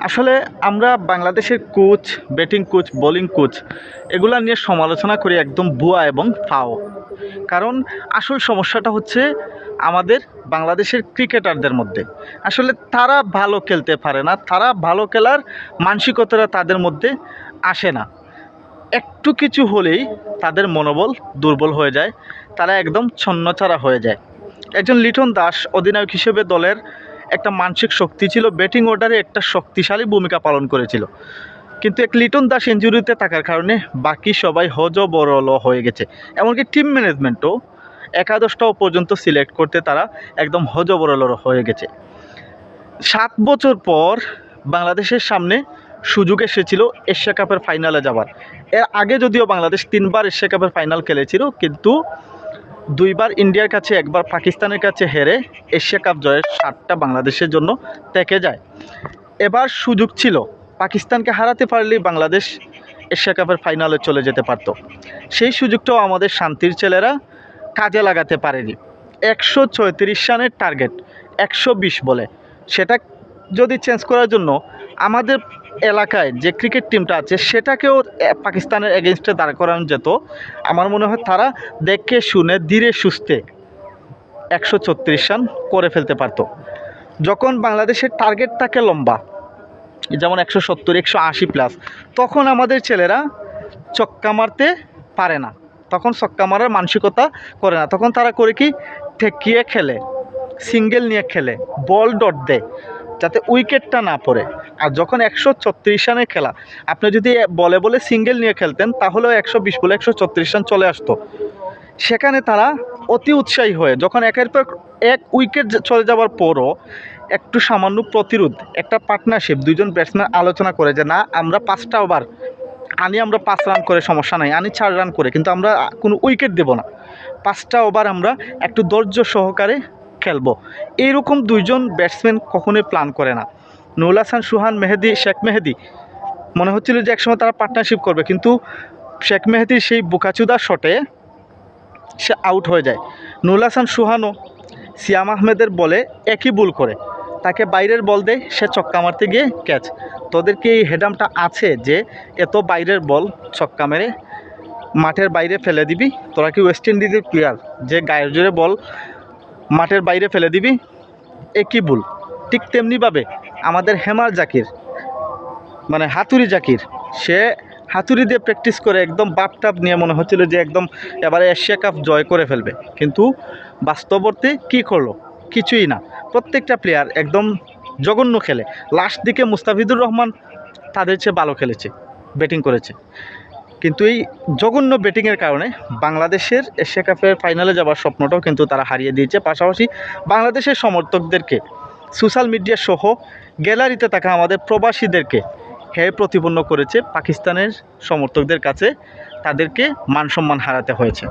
আসলে আমরা বাংলাদেশের coach batting coach bowling coach এগুলা নিয়ে সমালোচনা করি একদম ভুয়া এবং ফাও। কারণ আসল সমস্যাটা হচ্ছে আমাদের বাংলাদেশের ক্রিকেটারদের মধ্যে। আসলে তারা ভালো খেলতে পারে না, তারা ভালো খেলার মানসিকতাটা তাদের মধ্যে আসে না। একটু কিছু হলেই তাদের মনোবল দুর্বল হয়ে যায়, তারা একদম ছন্নছাড়া হয়ে যায়। একজন লিটন দাস অধিনায়ক হিসেবে দলের একটা মানসিক শক্তি ছিল ব্যাটিং অর্ডারে একটা শক্তিশালী ভূমিকা পালন করেছিল। কিন্তু এক লিটন দাস ইঞ্জুরিতে থাকার কারণে বাকি সবাই হজ বরল হয়ে গেছে। এমনকি টিম ম্যানেজমেন্টও একাদশটাও পর্যন্ত সিলেক্ট করতে তারা একদম হজবরল হয়ে গেছে। সাত বছর পর বাংলাদেশের সামনে সুযোগ এসেছিল এশিয়া কাপের ফাইনালে যাবার। এর আগে যদিও বাংলাদেশ তিনবার এশিয়া কাপের ফাইনাল খেলেছিল, কিন্তু দুইবার ইন্ডিয়ার কাছে, একবার পাকিস্তানের কাছে হেরে এশিয়া কাপ জয়ের স্বাদটা বাংলাদেশের জন্য থেকে যায়। এবার সুযোগ ছিল, পাকিস্তানকে হারাতে পারলেই বাংলাদেশ এশিয়া কাপের ফাইনালে চলে যেতে পারত। সেই সুযোগটাও আমাদের শান্তির ছেলেরা কাজে লাগাতে পারেনি। একশো ছয়ত্রিশ রানের টার্গেট একশো বিশ বলে। সেটা যদি চেঞ্জ করার জন্য আমাদের এলাকায় যে ক্রিকেট টিমটা আছে, সেটাকেও পাকিস্তানের এগেনস্টে দাঁড় করানো যেত। আমার মনে হয় তারা দেখে শুনে, ধীরে সুস্থে একশো ছত্রিশ রান করে ফেলতে পারতো। যখন বাংলাদেশের টার্গেট থাকে লম্বা, যেমন একশো সত্তর, একশো আশি প্লাস তখন আমাদের ছেলেরা চক্কা মারতে পারে না। তখন চক্কা মারার মানসিকতা করে না। তখন তারা করে কি? ঠেকিয়ে খেলে সিঙ্গেল নিয়ে খেলে বল ডট দেয়, যাতে উইকেটটা না পড়ে। আর যখন একশো ছত্রিশ রানের খেলা, আপনি যদি বলে বলে সিঙ্গেল নিয়ে খেলতেন, তাহলেও একশো বিশ বলে একশো ছত্রিশ রান চলে আসতো। সেখানে তারা অতি উৎসাহী হয়ে, যখন একের পর এক উইকেট চলে যাওয়ার পরও একটু সামান্য প্রতিরোধ, একটা পার্টনারশিপ দুইজন ব্যাটসম্যান আলোচনা করে যে, না, আমরা পাঁচটা ওভার আনি আমরা পাঁচ রান করে, সমস্যা নাই, আনি চার রান করে, কিন্তু আমরা কোনো উইকেট দেব না। পাঁচটা ওভার আমরা একটু ধৈর্য সহকারে খেলব। এইরকম দুইজন ব্যাটসম্যান কখনোই প্ল্যান করে না। নুরুল হাসান সুহান মেহেদি, শেখ মেহেদি। মনে হচ্ছিল যে একসময় তারা পার্টনারশিপ করবে, কিন্তু শেখ মেহেদির সেই বুকাচুদা শটে সে আউট হয়ে যায়। নুরুল হাসান সুহানও সিয়াম আহমেদের বলে একই ভুল করে। তাকে বাইরের বল দেয় সে ছক্কা মারতে গিয়ে ক্যাচ তোদেরকে এই হেডামটা আছে যে, এত বাইরের বল ছক্কা মেরে মাঠের বাইরে ফেলে দিবি। তোরা কি ওয়েস্ট ইন্ডিজের প্লেয়ার যে গায়ের জোরে বল মাঠের বাইরে ফেলে দিবি, একই ভুল। ঠিক তেমনিভাবে আমাদের হেমার জাকির মানে হাতুড়ি জাকির, সে হাতুড়ি দিয়ে প্র্যাকটিস করে একদম বাপ টাপ নিয়ে মনে হচ্ছিল যে একদম এবারে এশিয়া কাপ জয় করে ফেলবে। কিন্তু বাস্তবর্তী কি করল? কিছুই না। প্রত্যেকটা প্লেয়ার একদম জঘন্য খেলে। লাস্ট দিকে মুস্তাফিদুর রহমান তাদের চেয়ে ভালো খেলেছে ব্যাটিং করেছে। কিন্তু এই জঘন্য ব্যাটিংয়ের কারণে বাংলাদেশের এশিয়া কাপের ফাইনালে যাওয়ার স্বপ্নটাও কিন্তু তারা হারিয়ে দিয়েছে। পাশাপাশি বাংলাদেশের সমর্থকদেরকে সোশ্যাল মিডিয়া সহ গ্যালারিতে থাকা আমাদের প্রবাসীদেরকে হ্যাঁ প্রতিপন্ন করেছে পাকিস্তানের সমর্থকদের কাছে, তাদেরকে মান সম্মান হারাতে হয়েছে।